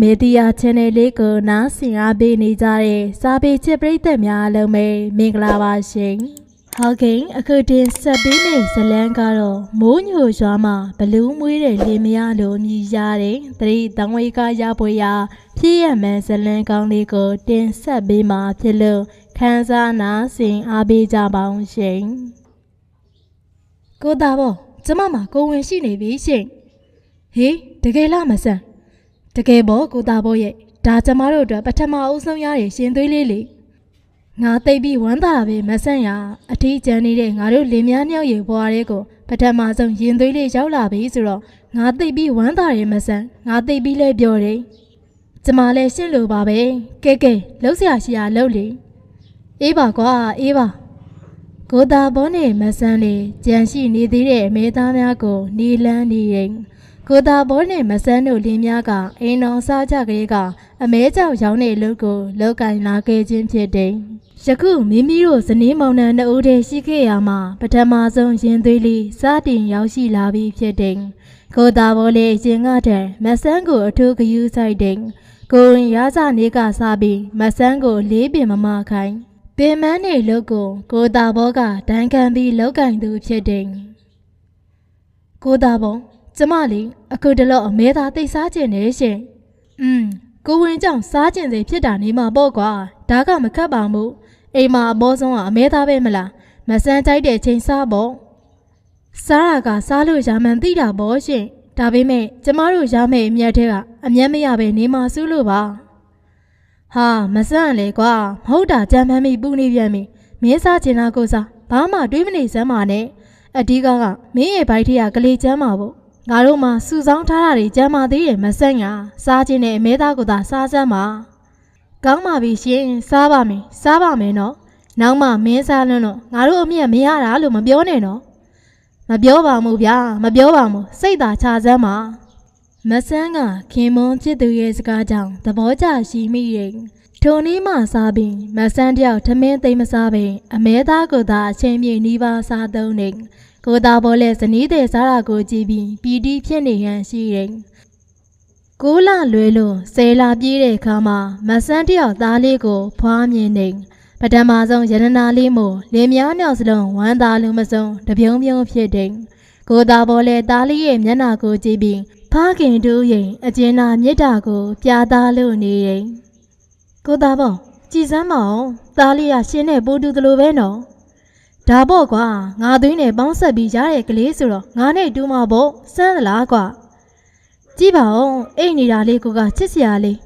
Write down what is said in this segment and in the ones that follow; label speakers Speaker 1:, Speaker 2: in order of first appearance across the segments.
Speaker 1: မေဒီယာ channel လေးကိုနားဆင်အားပေးနေကြတဲ့စာပေချစ်ပရိသတ်များအားလုံးပဲမင်္ဂလာပါရှင်။ဟုတ်ကဲ့အခုတင်ဆက်ပေးနေဇလန်းကတော့မိုးညိုရွာမှာဘလူးမွေးတဲ့လင်မယားလိုမြည်ရတဲ့သတိတံဝေကရပွဲရာဖြစ်ရမှန်ဇလန်းကောင်းလေးကို တင်ဆက်ပေးမှာဖြစ်လို့ခန်းစားနားဆင်အားပေးကြပါအောင်ရှင်။ကိုသားဘောကျမမှာကိုဝင်ရှိနေပြီရှင်။ဟေးတကယ်လားမဆန်း တကယ်ပေါ့ကိုသားဘောရဲ့ဒါကျမတို့အတွက်ပထမအဦးဆုံးရတဲ့ရှင်သွေးလေးလေငါသိပ်ပြီးဝမ်းသာတာပဲမဆန့်ရအထီးကျန်နေတဲ့ငါတို့လင်မယားနှစ်ယောက်ရဲ့ဘွားလေးကိုပထမဆုံးရင်သွေးလေးရောက်လာပြီဆိုတော့ငါသိပ်ပြီးဝမ်းသာတယ်မဆန့်ငါသိပ်ပြီးလဲပြောတယ်ကျမလည်းရှင်းလို့ပါပဲကဲကဲလှုပ်ရှားရှိရလှုပ်လေအေးပါကွာအေးပါကိုသားဘောနဲ့မဆန်းလေးကြံရှိနေသေးတဲ့အမေသားများကိုနီလန်းနေရင် ကိုသာဘောနဲ့မဆန်းတို့လင်းများကအိမ်တော်စားကြကလေးကအမဲကြောက်ရောင်းတဲ့လူကိုလောက်ကင်လာခဲ့ခြင်းဖြစ်တယ်။ယခုမိမိတို့ဇနီးမောင်နှံနှစ်ဦးတည်းရှိခဲ့ရမှာပထမဆုံးရင်သွေးလေးစတင်ရောက်ရှိလာပြီးဖြစ်တယ်။ကိုသာဘောလည်းရင်ကတည်းမဆန်းကိုအထူးဂယူးဆိုင်တယ်။ကိုရင်ရစနေကစားပြီးမဆန်းကိုလေးပင်မမခိုင်းပင်မန်းနေလို့ကိုကိုသာဘောကဒဏ်ခံပြီးလောက်ကင်သူဖြစ်တယ်။ကိုသာဘော ကျမလေးအခုတလော့အမဲသားတိတ်စားကျင်နေရှင်။อืมကိုဝင်ကြောင့်စားကျင်စေဖြစ်တာနေမှာပေါ့ကွာ။ဒါကမခတ်ပါဘူး။အိမ်မှာအဘောဆုံးကအမဲသားပဲမလား။မဆန်းကြိုက်တဲ့ချိန်စားပေါ့။စားရကစားလို့ရမှန်သိတာပေါ့ရှင်။ဒါပေမဲ့ကျမတို့ရမယ့်အမြတ်တွေကအမျက်မရပဲနေမှာစုလို့ပါ။ဟာမဆန်းလေကွာမဟုတ်တာကြမ်းမှန်းမိပူနေပြန်ပြီ။မင်းစားချင်တာကိုစားဘာမှတွေးမနေစမ်းပါနဲ့။အဓိကကမင်းရဲ့ဘိုက်ထက်ကကလေးချမ်းပါဖို့ ငါတို့မှစုဆောင်းထားတာတွေကြမ်းပါသေးတယ်မဆက်ညာစားခြင်းနဲ့အမဲသားကိုသာစားစမ်းပါကောင်းပါပြီရှင်စားပါမယ်စားပါမယ်နော်နောက်မှမင်းစားလွန်းတော့ငါတို့အမြတ်မရတာလို့မပြောနဲ့နော်မပြောပါဘူးဗျာမပြောပါဘူးစိတ်သာချစမ်းပါမဆန်းကခင်မွန်ချစ်သူရဲ့စကားကြောင့်သဘောကျရှိမိတယ်ထိုနည်းမှစားပြီးမဆန်းတယောက်ထမင်းသိမ်းမစားပင်အမဲသားကိုသာအချိန်မြေနီးပါးစားသုံးနေ ကိုသားဘောလဲဇနီးတဲ့စားတာကိုကြည့်ပြီးပီတိဖြစ်နေဟန်ရှိတယ်။ကိုလလွဲလို့ဆယ်လာပြေးတဲ့အခါမှာမဆန်းတယောက်သားလေးကို ဖွားမြင်နေပထမဆုံးရတနာလေးမို့လင်များမြောက်စလုံးဝမ်းသာလို့မဆုံးတပြုံးပြုံးဖြစ်တယ်။ကိုသားဘောလဲသားလေးရဲ့မျက်နှာကိုကြည့်ပြီးဖခင်တို့ရဲ့အကျဉ်းနာမေတ္တာကိုပြသလို့နေတယ်။ကိုသားဘောကြည်စမ်းမအောင်သားလေးကရှင်းတဲ့ပိုးတူသလိုပဲနော်။ ဒါပေါ့ကွာငါသွင်းနဲ့ပေါင်းဆက်ပြီးရတဲ့ကလေးဆိုတော့ငါနဲ့တူမှာပေါ့စမ်းသလားကွာကြည့်ပါဦးအိတ်နေတာလေးကိုကချစ်စရာလေး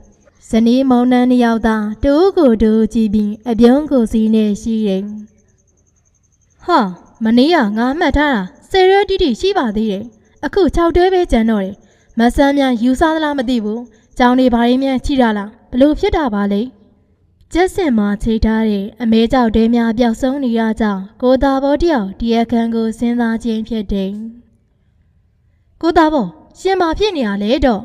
Speaker 1: ဇနီးမောင်နှံနှစ်ယောက်သားတူကိုတူကြည့်ပြီးအပြုံးကိုစီနဲ့ရှိတယ်ဟာမနေ့ကငါမှတ်ထားတာဆယ်ရွက်တိတိရှိပါသေးတယ်အခု6တွဲပဲကျန်တော့တယ်မဆန်းမြန်ယူစားသလားမသိဘူးကြောင်နေဘာရင်းမြန်ချိတာလားဘလို့ဖြစ်တာပါလဲ ကျက်စင်မှာချိန်ထားတဲ့အမဲကြောက်တဲများပျောက်ဆုံးနေရကြောင်းကိုသားဘောတယောက်ဒီအခန်းကိုစဉ်းစားခြင်းဖြစ်တယ်။ကိုသားဘောရှင်မာဖြစ်နေရလေတော့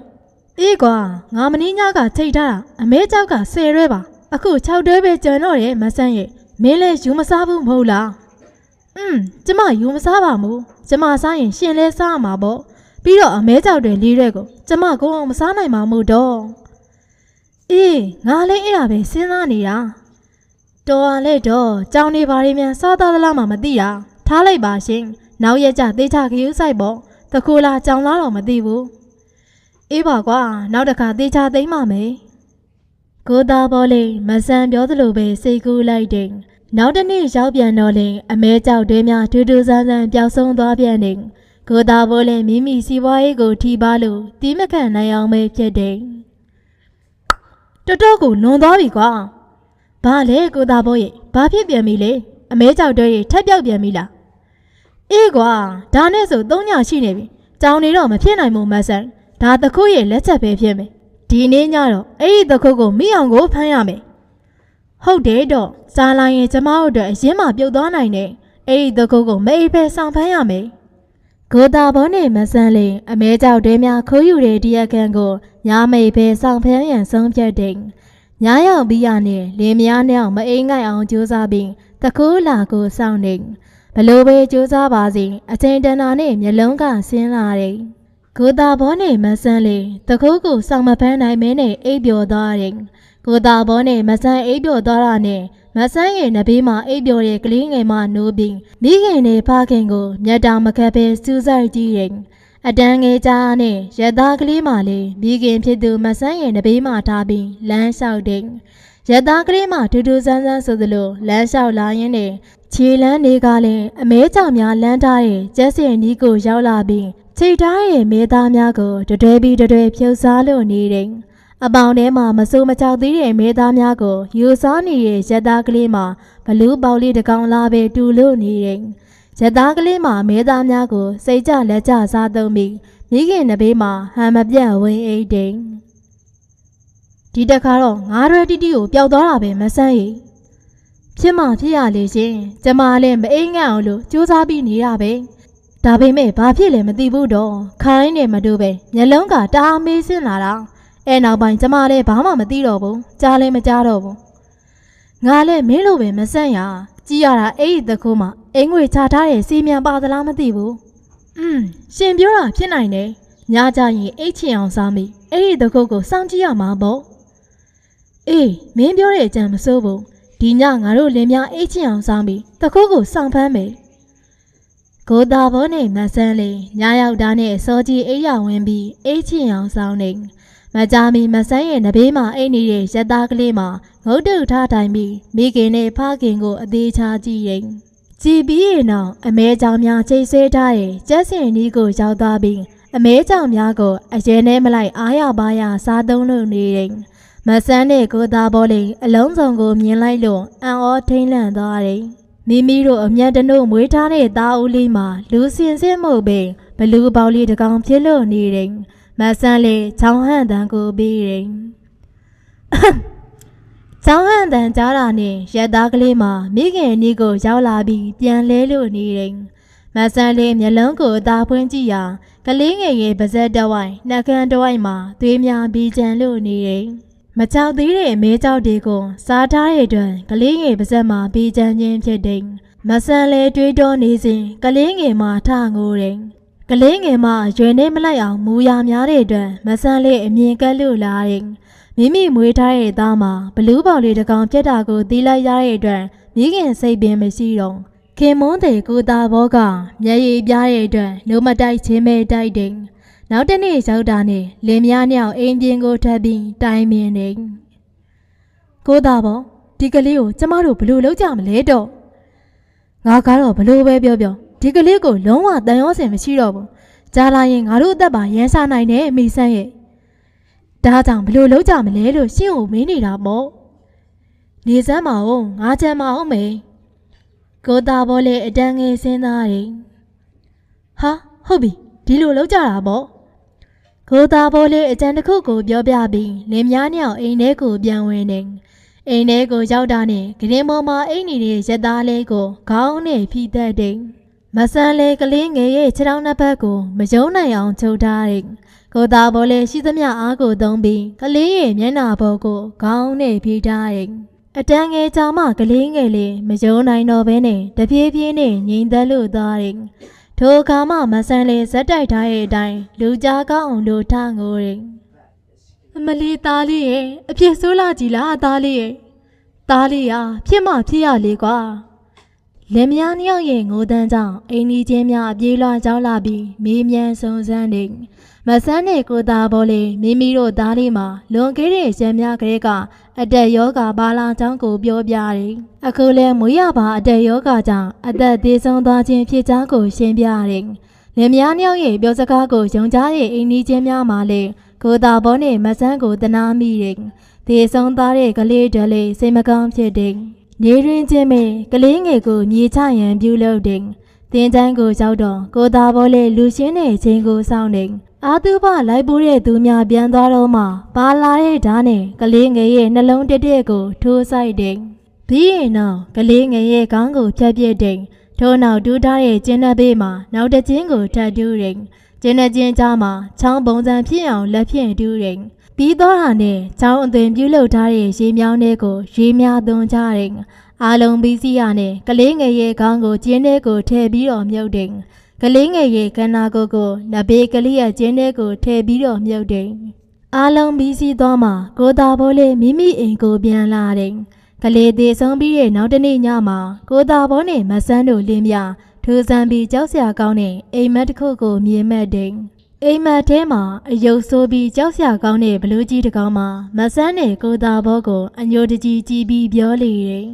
Speaker 1: အေးကွာငါမင်းညကချိန်ထားတာအမဲကြောက်ကဆယ်ရွဲပါအခု6တွဲပဲကျန်တော့တယ်မဆန်းရဲ့မင်းလည်းယူမစားဘူးမဟုတ်လား။อืมကျမယူမစားပါဘူးကျမစားရင်ရှင်လဲစားရမှာပေါ့ပြီးတော့အမဲကြောက်တွေလေးတွေကိုကျမကိုယ်အောင်မစားနိုင်ပါမို့တော့ အေးငါလည်းအဲ့ဒါပဲစဉ်းစားနေတာတော်ရလဲတော့ကြောင်နေပါရီမြန်စားသားသလားမှမသိတာထားလိုက်ပါရှင်နောက်ရက်ကျသေချာခရူးဆိုင်ပေါ့တကူလာကြောင်လားတော့မသိဘူးအေးပါကွာနောက်တစ်ခါသေချာသိမ်းပါမယ်ကိုသားဘောလေးမဆန်ပြောသလိုပဲစိတ်ကူးလိုက်တယ်နောက်တစ်နေ့ရောက်ပြန်တော့လေအမဲကြောက်တဲများထူးထူးဆန်းဆန်းပျောက်ဆုံးသွားပြန်တယ်ကိုသားဘောလေးမိမိစီပွားရေးကိုထိပါလို့တီးမခံနိုင်အောင်ပဲဖြစ်တယ် တော်တော်ကိုလွန်သွားပြီကွာ။ဘာလဲကိုသားဘောရဲ့ဘာဖြစ်ပြန်ပြီလဲ။အမဲကြောက်တဲ့ရဲ့ထက်ပြောက်ပြန်ပြီလား။အေးကွာဒါနဲ့ဆို၃ညရှိနေပြီ။ကြောင်နေတော့မဖြစ်နိုင်ဘူးမဆန်။ဒါတခုရဲ့လက်ချက်ပဲဖြစ်မယ်။ဒီနေ့ညတော့အဲ့ဒီတခုကိုမိအောင်ကိုဖမ်းရမယ်။ဟုတ်တယ်တော့စားလိုက်ရင်ကျမတို့အတွက်အရင်မှပြုတ်သွားနိုင်တယ်။အဲ့ဒီတခုကိုမအိပ်ပဲဆောင်ဖမ်းရမယ်။ ကိုတာဘောနဲ့မဆန်းလေးအမဲကြောက်တဲများခိုးယူတဲ့ဒီရက်ခန်းကိုညာမိတ်ပဲဆောင်ဖမ်းရန်ဆုံးဖြတ်တဲ့ညာရောက်ပြီးရနဲ့လင်းများနဲ့မအိမ်ငိုက်အောင်ကြိုးစားပြီးတကူးလာကိုစောင့်နေဘလို့ပဲကြိုးစားပါစေအချိန်တန်တာနဲ့မျက်လုံးကဆင်းလာတယ်ကိုတာဘောနဲ့မဆန်းလေးတခုခုစောင့်မဖမ်းနိုင်မင်းနဲ့အိပ်ပျော်သွားတယ်ကိုတာဘောနဲ့မဆန်းအိပ်ပျော်သွားတာနဲ့ မဆန်းရဲ့နဘေးမှာအိပ်ပျော်တဲ့ကလေးငယ်မနိုးပြီးမိခင်နဲ့ဖခင်ကိုမျက်တောင်မခတ်ပဲစူးစိုက်ကြည့်တယ်အတန်းငယ်ကြားနဲ့ရသားကလေးမလေးမိခင်ဖြစ်သူမဆန်းရဲ့နဘေးမှာထားပြီးလမ်းလျှောက်တယ်ရသားကလေးမထူးထူးဆန်းဆန်းဆိုသလိုလမ်းလျှောက်လာရင်းနဲ့ခြေလန်းတွေကလည်းအမဲကြောင်များလမ်းထားတဲ့ကျက်စင်နီးကိုရောက်လာပြီးချိတ်ထားရဲ့မဲသားများကိုတတွဲပြီးတတွဲဖြုတ်စားလို့နေတယ်။ အပေါင်ထဲမှာမစိုးမချောက်သေးတဲ့မဲသားများကိုယူစားနေတဲ့ရက်သားကလေးမှာဘလူးပေါလေးတစ်ကောင်လာပဲတူလို့နေတယ်။ရက်သားကလေးမှာမဲသားများကိုစိတ်ကြလက်ကြစားသုံးပြီးမိခင်နဘေးမှာဟန်မပြတ်ဝင်အိတ်တယ်။ဒီတစ်ခါတော့ငါးရွယ်တီတီကိုပျောက်သွားတာပဲမဆန်းရီဖြစ်မှဖြစ်ရလေရှင်ကျမလည်းမအိမ်ငတ်အောင်လို့စူးစမ်းပြီးနေရပဲ။ဒါပေမဲ့ဘာဖြစ်လဲမသိဘူးတော့ခိုင်းနေမတူပဲမျက်လုံးကတအားမေးစင်းလာတာ အဲနောက်ပိုင်းကျမလည်းဘာမှမသိတော့ဘူးကြားလည်းမကြားတော့ဘူးငါလည်းမင်းလိုပဲမဆန့်ရကြည်ရတာအဲ့ဒီတခုမှအင်္ဂွေချထားတဲ့စီမြန်ပါသလားမသိဘူးอืมရှင်ပြောတာဖြစ်နိုင်တယ်ညကြရင်အိတ်ချင်အောင်စားမိအဲ့ဒီတခုကိုစောင့်ကြည့်ရမှာပေါ့အေးမင်းပြောတဲ့အကြံမစိုးဘူးဒီညငါတို့လင်များအိတ်ချင်အောင်စားမိတခုကိုစောင့်ဖမ်းမယ်ကိုတာဘောနဲ့မဆန်းလေးညရောက်တာနဲ့စောကြီးအိယာဝင်ပြီးအိတ်ချင်အောင်စောင်းနေ မကြမီမဆန်းရဲ့နဘေးမှာအိတ်နေတဲ့ရက်သားကလေးမှာငုတ်တုထားတိုင်းပြီးမိခင်နဲ့ဖခင်ကိုအသေးချာကြည့်ရင်ကြည်ပြီးရင်တော့အမဲကြောင်များချိတ်ဆဲထားတဲ့ကျက်စင်နီးကိုရောက်သွားပြီးအမဲကြောင်များကိုအရင်နဲ့မလိုက်အားရပါရစားသုံးလို့နေတယ်မဆန်းတဲ့ကိုသားဘောလေးအလုံးစုံကိုမြင်လိုက်လို့အံ့ဩထိန်လန့်သွားတယ်မိမိတို့အမျက်တနို့မွေးထားတဲ့သားဦးလေးမှာလူစင်စစ်မှုပင်ဘလူးပေါလေးတကောင်ဖြစ်လို့နေတယ် မဆန်းလေးချောင်းဟန့်တန်ကိုပြီးတယ်ချောင်းဟန့်တန်ကြားတာနဲ့ရက်သားကလေးမှာမိခင်အနီးကိုရောက်လာပြီးပြန်လဲလို့နေတယ်မဆန်းလေးမျက်လုံးကိုအသာဖွင့်ကြည့်ရာကလေးငယ်ရဲ့ပါဇက်တဝိုင်နှကန်းတဝိုင်မှာသွေးများပြီးကြံလို့နေတယ်မကြောက်သေးတဲ့မဲကြောက်တွေကိုစားထားတဲ့အတွက်ကလေးငယ်ပါဇက်မှာပြီးကြံခြင်းဖြစ်တယ်မဆန်းလဲတွေးတောနေစဉ်ကလေးငယ်မှာထငိုတယ် ကလေးငယ်မရွယ်နေမလိုက်အောင်မူရများတဲ့အတွက်မဆန်းလေးအမြင်ကက်လို့လာတယ်မိမိမွေးထားတဲ့သားမှာဘလူးပေါလေးတစ်ကောင်ပြက်တာကိုသီးလိုက်ရတဲ့အတွက်မိခင်စိတ်ပင်မရှိတော့ခင်မွန်းတဲ့ကိုသားဘောကမျက်ရည်ပြားတဲ့အတွက်လုံးမတိုက်ချင်းပဲတိုက်တယ်နောက်တနေ့ရောက်တာနဲ့လင်မယားနှစ်ယောက်အိမ်ပြင်ကိုထပ်ပြီးတိုင်ပင်နေကိုသားဘောဒီကလေးကိုကျမတို့ဘလို့လောက်ကြမလဲတော့ငါကတော့ဘလို့ပဲပြောပြော ဒီကလေးကိုလုံးဝတန်ရောစင်မရှိတော့ဘူးကြားလာရင်ငါတို့အသက်ပါရမ်းစားနိုင်တယ်မိဆန်းရဲ့ဒါကြောင့်ဘလို့လုံးကြမလဲလို့ရှင်းကိုမင်းနေတာမို့နေစမ်းမအောင်ငါချမ်းမအောင်မေကိုသားဘောလေးအတန်းငယ်စင်းသားတယ်ဟာဟုတ်ပြီဒီလိုလုံးကြတာပေါ့ကိုသားဘောလေးအကြံတစ်ခုကိုပြောပြပြီးလင်များညောင်အိမ်ထဲကိုပြန်ဝင်နေအိမ်ထဲကိုရောက်တာနဲ့ဂရင်ပေါ်မှာအိမ်နေတဲ့ရက်သားလေးကိုခေါင်းနဲ့ဖိသက်တယ် မဆန်းလေကလေးငယ်ရဲ့ခြေထောက်နှစ်ဖက်ကိုမယုံနိုင်အောင်ချုပ်ထားတယ်ကိုသားဘောလေးရှိသမျှအားကိုသုံးပြီးကလေးရဲ့မျက်နှာပေါ်ကိုခေါင်းနဲ့ဖိထားတယ်အတန်းငယ်ကြောင်မှကလေးငယ်လေးမယုံနိုင်တော့ဘဲနဲ့တပြေးပြေးနဲ့ငြိမ်သက်လို့သွားတယ်ထိုအခါမှမဆန်းလေဇက်တိုက်ထားတဲ့အတိုင်းလူကြားကောင်းအောင်လို့ထငိုတယ်အမလီသားလေးရဲ့အဖြစ်ဆိုးလာကြည်လားသားလေးရဲ့သားလေးဟာဖြစ်မှဖြစ်ရလေကွာ လင်မယားနှစ်ယောက်ရဲ့ငိုတန်းကြောင့်အိမ်ကြီးချင်းများပြေးလွှားကြောင်းလာပြီးမေးမြန်းစုံစမ်းနေမဆန်းတဲ့ကိုသားဘောလေးမိမိတို့သားလေးမှာလွန်ခဲ့တဲ့ရံများကလေးကအတက်ယောဂဘာလာကြောင်းကိုပြောပြတယ်အခုလဲမွေးရပါအတက်ယောဂကြောင့်အသက်သေးဆုံးသွားခြင်းဖြစ်ကြောင်းကိုရှင်းပြတယ်လင်မယားနှစ်ယောက်ရဲ့ပြောစကားကိုယုံကြတဲ့အိမ်ကြီးချင်းများမှာလေကိုသားဘောနဲ့မဆန်းကိုတနာမိတယ်သေဆုံးသွားတဲ့ကလေးတလေးစိတ်မကောင်းဖြစ်တယ် နေရင်းချင်းပဲကလေးငယ်ကိုမြေချရန်ပြုလုပ်တယ်။တင်းချမ်းကိုရောက်တော့ကိုသားဘောလေးလူရှင်းတဲ့ချင်းကိုစောင့်နေ။အာသူဘလိုက်ပိုးတဲ့သူများပြန်သွားတော့မှပါလာတဲ့ဓာတ်နဲ့ကလေးငယ်ရဲ့နှလုံးတက်တက်ကိုထိုးဆိုင်တယ်။ပြီးရင်တော့ကလေးငယ်ရဲ့ခေါင်းကိုဖြတ်ပြစ်တယ်။ထို့နောက်တူးထားတဲ့ကျင်းတဲ့ဘေးမှာနောက်တစ်ချင်းကိုထပ်တူးတယ်။ကျင်းတဲ့ချင်းကြားမှာချောင်းပုံစံဖြစ်အောင်လက်ဖြင့်တူးတယ်။ ပြီးတော့ဟာနဲ့ချောင်းအသွင်ပြုလုပ်ထားတဲ့ရေမြောင်းတွေကို ရေများသွန်းကြတယ်အားလုံးပြီးစီးရနဲ့ကလေးငယ်ရဲ့ခေါင်းကိုကျင်းထဲကိုထည့်ပြီးတော့မြုပ်တယ်ကလေးငယ်ရဲ့ခန္ဓာကိုယ်ကိုနဘေးကလေးရဲ့ကျင်းထဲကိုထည့်ပြီးတော့မြုပ်တယ်အားလုံးပြီးစီးသွားမှကိုသာဘိုးလေးမိမိအိမ်ကိုပြန်လာတယ်ကလေးသေးဆုံးပြီးတဲ့နောက်တစ်နေ့ညမှာကိုသာဘိုးနဲ့မဆန်းတို့လင်းမြထူဆန်းပြီးကြောက်စရာကောင်းတဲ့အိမ်မက်တစ်ခုကိုမြင်မဲ့တယ် အိမ်မက်ထဲမှာအယုတ်ဆိုးပြီးကြောက်စရာကောင်းတဲ့ဘလူးကြီးတစ်ကောင်မှာမဆန်းနဲ့ကိုသာဘောကိုအညိုတကြီးကြည့်ပြီးပြောလေတယ်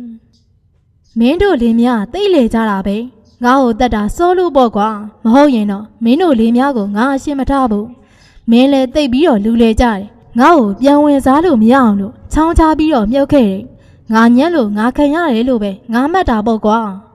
Speaker 1: ။မင်းတို့လင်းများတိတ်လေကြတာပဲ။ငါ့ကိုတတ်တာစိုးလို့ပေါ့ကွာ။မဟုတ်ရင်တော့မင်းတို့လင်းများကိုငါအရှင်းမထားဘူး။မင်းလည်းတိတ်ပြီးတော့လူလေကြတယ်။ငါ့ကိုပြန်ဝင်စားလို့မရအောင်လို့ချောင်းချပြီးတော့မြုပ်ခဲ့တယ်။ငါညက်လို့ငါခံရတယ်လို့ပဲငါမှတ်တာပေါ့ကွာ။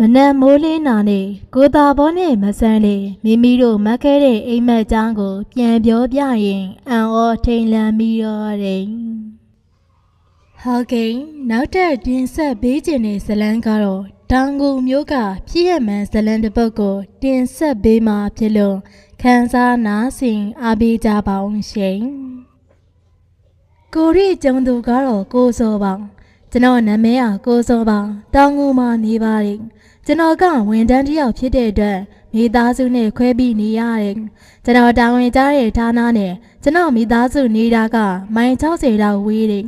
Speaker 1: မနက်မိုးလင်းနာနေကိုသာဘောနဲ့မဆန်းလေမိမိတို့မက်ခဲတဲ့အိမ်မက်ချောင်းကို ပြန်ပြောပြရင်အံ့ဩထိန်လန့်ပြီးတော့တယ်။ဟုတ်ကဲ့နောက်ထပ်တင်ဆက်ပေးခြင်းတဲ့ဇလန်းကတော့တောင်ကူမျိုးကဖြစ်ရမှန်ဇလန်းတစ်ပုဒ်ကို တင်ဆက်ပေးမှာဖြစ်လို့ခန်းစားနားဆင်အားပေးကြပါအောင်ရှင်။ကိုရီကျုံသူကတော့ကိုစောပါကျွန်တော်နာမည်ကကိုစောပါတောင်ကူမှာနေပါတယ် ကျွန်တော်ကဝန်ထမ်းတစ်ယောက်ဖြစ်တဲ့အတွက်မိသားစုနဲ့ခွဲပြီးနေရတယ်ကျွန်တော်တာဝန်ကျတဲ့ဌာနနဲ့ကျွန်တော်မိသားစုနေတာကမိုင်60လောက်ဝေးတယ်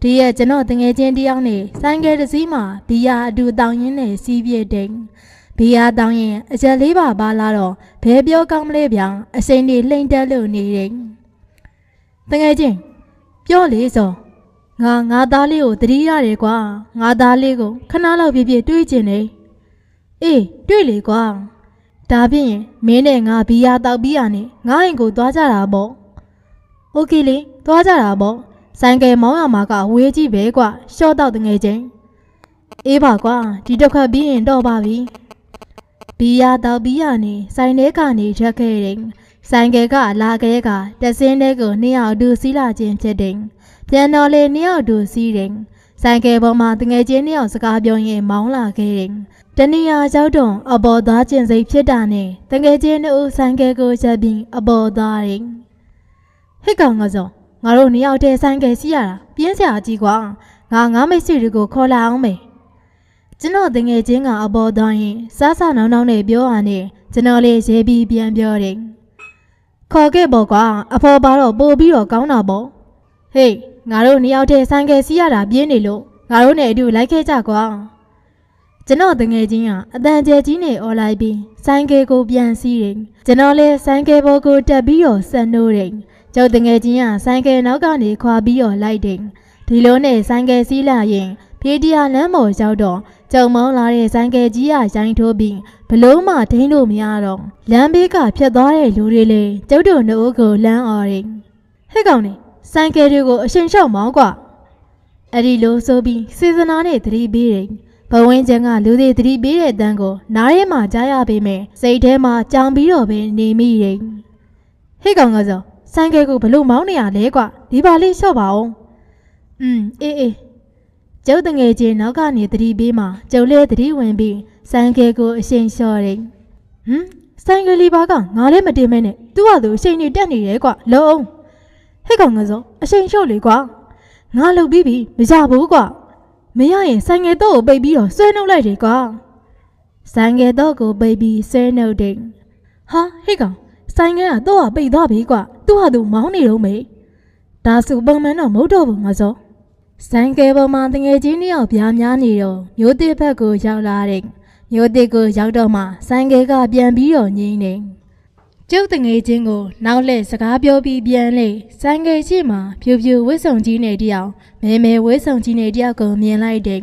Speaker 1: ဒီရက်ကျွန်တော်တငယ်ချင်းတယောက်နဲ့ဆိုင်ကယ်တစ်စီးမှာဘီယာအတူတောင်းရင်းနဲ့စီးပြည့်တယ်ဘီယာတောင်းရင်အချက်လေးပါပါလာတော့ဘယ်ပြောကောင်းမလဲဗျာအစိမ့်တွေလှိမ့်တက်လို့နေတယ်တငယ်ချင်းပြောလေစောငါငါသားလေးကိုတတိရတယ်ကွာငါသားလေးကိုခဏလောက်ပြပြတွေးကျင်နေ အေးတွေ့လေကွာဒါဖြင့်မင်းနဲ့ငါဘီယာတောက်ပြီးရနဲ့ငါအိမ်ကိုသွားကြတာပေါ့โอเคလေသွားကြတာပေါ့ဆိုင်ကယ်မောင်းရမှာကဝေးကြီးပဲကွာရှော့တော့တငယ်ချင်းအေးပါကွာဒီတစ်ခါပြီးရင်တော့ပါပြီဘီယာတောက်ပြီးရနဲ့ဆိုင်ထဲကနေရက်ခဲ့တယ်ဆိုင်ကယ်ကလာခဲကတဆင်းတဲ့ကိုနှစ်ယောက်အတူစီးလာခြင်းဖြစ်တယ်ပြန်တော်လေနှစ်ယောက်အတူစီးတယ် ဆိုင်ကယ်ပေါ်မှာတငယ်ချင်းနှစ်ယောက်စကားပြောရင်မောင်းလာခဲ့တယ်တနည်းအားရောက်တော့အပေါ်သားကျင်စိတ်ဖြစ်တာနဲ့တကယ်ချင်းတို့ဆိုင်ကယ်ကိုချက်ပြီးအပေါ်သားရင်ဟစ်ကောင်ငါစောငါတို့နှစ်ယောက်တည်းဆိုင်ကယ်စီးရတာပြင်းစရာကြီးကွာငါငါမိတ်ဆွေတွေကိုခေါ်လာအောင်မေကျွန်တော်တငယ်ချင်းကအပေါ်သားရင်စားစားနောင်းနောင်းနဲ့ပြောရနဲ့ကျွန်တော်လေးရဲပြီးပြန်ပြောတယ်ခေါ်ခဲ့ပေါ့ကွာအဖော်ပါတော့ပို့ပြီးတော့ကောင်းတာပေါ့ဟေး ငါတို့နှစ်ယောက်တည်းဆိုင်ကယ်စီးရတာပြင်းနေလို့ငါတို့နဲ့အတူလိုက်ခဲ့ကြကွာကျွန်တော်တငယ်ချင်းကအတန်ကျဲကြီးနေអော်လိုက်ပြီးဆိုင်ကယ်ကိုပြန်စီးတယ်ကျွန်တော်လည်းဆိုင်ကယ်ပေါ်ကိုတက်ပြီးတော့ဆက်နိုးတယ်ကျုပ်တငယ်ချင်းကဆိုင်ကယ်နောက်ကနေခွာပြီးတော့လိုက်တယ်ဒီလိုနဲ့ဆိုင်ကယ်စီးလာရင်ဖေးတရာလမ်းပေါ်ရောက်တော့ကြုံမောင်းလာတဲ့ဆိုင်ကယ်ကြီးကရိုင်းထိုးပြီးဘလုံးမှထိန်းလို့မရတော့လမ်းဘေးကဖြတ်သွားတဲ့လူတွေလည်းကျုပ်တို့နှုတ်ကိုလမ်းအော်တယ်ဟဲ့ကောင်နေ ဆိုင်ကယ်တွေကိုအရှင်လျှောက်မောင်းကွာအဲ့ဒီလိုဆိုပြီးစေစနာနဲ့သတိပေးတယ်ဘဝင်းကျန်ကလူတွေသတိပေးတဲ့အတန်းကိုနားထဲမှာကြားရပေမဲ့စိတ်ထဲမှာကြောင်ပြီးတော့ပဲနေမိတယ်ဟေ့ကောင်ကစောဆိုင်ကယ်ကိုဘလို့မောင်းနေရလဲကွာဒီပါလေးလျှော့ပါအောင်อืมအေးအေးကျုပ်တငယ်ချင်းနောက်ကနေသတိပေးမှကျုပ်လည်းသတိဝင်ပြီးဆိုင်ကယ်ကိုအရှင်လျှော့တယ်ဟမ်ဆိုင်ကယ်လေးပါကငါလည်းမတင်မဲနဲ့သူ့ဟာသူအချိန်နေတက်နေတယ်ကွာလုံး ဟဲ့ကောင်ကစောအချိန်လျှော့လေကွာငါလုပ်ပြီးပြီမရဘူးကွာမရရင်ဆိုင်ငယ်တော့ကိုပိတ်ပြီးတော့ဆွဲနှုတ်လိုက်တယ်ကွာဆိုင်ငယ်တော့ကိုပိတ်ပြီးဆွဲနှုတ်တယ်ဟာဟေ့ကောင်ဆိုင်ငယ်ကတော့ပိတ်သွားပြီကွာသူ့ဟာသူမောင်းနေတော့မေဒါဆိုပုံမှန်တော့မဟုတ်တော့ဘူးငါစောဆိုင်ကယ်ပေါ်မှာတငယ်ချင်းနှစ်ယောက်ပြားများနေတော့မျိုးတစ်ဘက်ကိုရောက်လာတယ်မျိုးတစ်ကိုရောက်တော့မှဆိုင်ကယ်ကပြန်ပြီးတော့ငိမ့်နေ ကျုပ်တငယ်ချင်းကိုနောက်လက်စကားပြောပြီးပြန်လေဆိုင်ကယ်ရှိမှဖြူဖြူဝစ်စုံကြီးနေတယောက်မဲမဲဝစ်စုံကြီးနေတယောက်ကိုမြင်လိုက်တယ်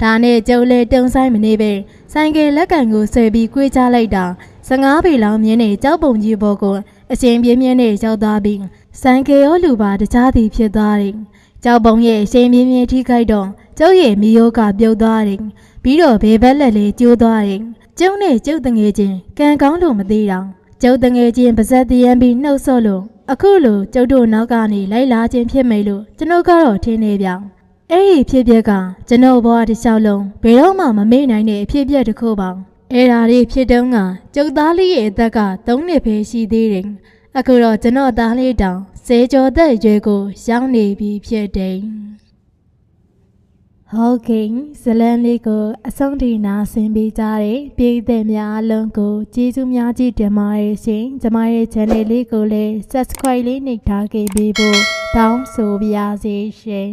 Speaker 1: ဒါနဲ့ကျုပ်လည်းတုံဆိုင်မနေပဲဆိုင်ကယ်လက်ကန်ကိုဆယ်ပြီးကွေးချလိုက်တာ15ပေလောက်မြင်းနေကြောက်ပုံကြီးပေါ်ကိုအရှင်ပြင်းပြင်းနဲ့ရောက်သွားပြီးဆိုင်ကယ်ရောလူပါတခြားသည်ဖြစ်သွားတယ်ကြောက်ပုံရဲ့အရှင်ပြင်းပြင်းထိခိုက်တော့ကျုပ်ရဲ့မိယောကပြုတ်သွားတယ်ပြီးတော့ဘေဘက်လက်လေးကျိုးသွားတယ်ကျုံနဲ့ကျုပ်တငယ်ချင်းကံကောင်းလို့မသေးတော့ ကျုပ်တငယ်ချင်းပါဇက်တရံပြီးနှုတ်ဆော့လို့အခုလိုကျုပ်တို့နောက်ကနေလိုက်လာခြင်းဖြစ်မယ်လို့ကျွန်ုပ်ကတော့ထင်နေပြောင်အဲ့ဒီဖြစ်ပျက်ကကျွန်ုပ်ဘဝတစ်လျှောက်လုံးဘယ်တော့မှမမေ့နိုင်တဲ့အဖြစ်ပျက်တစ်ခုပါအဲ့ဒါလေးဖြစ်တုန်းကကျုပ်သားလေးရဲ့အသက်က3နှစ်ပဲရှိသေးတယ်အခုတော့ကျွန်တော်သားလေးတောင်စေကျော်သက်ရွယ်ကိုရောက်နေပြီဖြစ်တယ် ဟဟုတ်ကဲ့ဇလန်လေးကိုအဆုံးထိနာဆင်ပေးကြတဲ့ပြည်သက်များအလုံးကိုကျေးဇူးများကြီးတင်ပါတယ်ရှင်ကျမရဲ့ channel လေးကိုလည်း subscribe လေးနှိပ်ထားခဲ့ပေးဖို့တောင်းဆိုပါရစေရှင်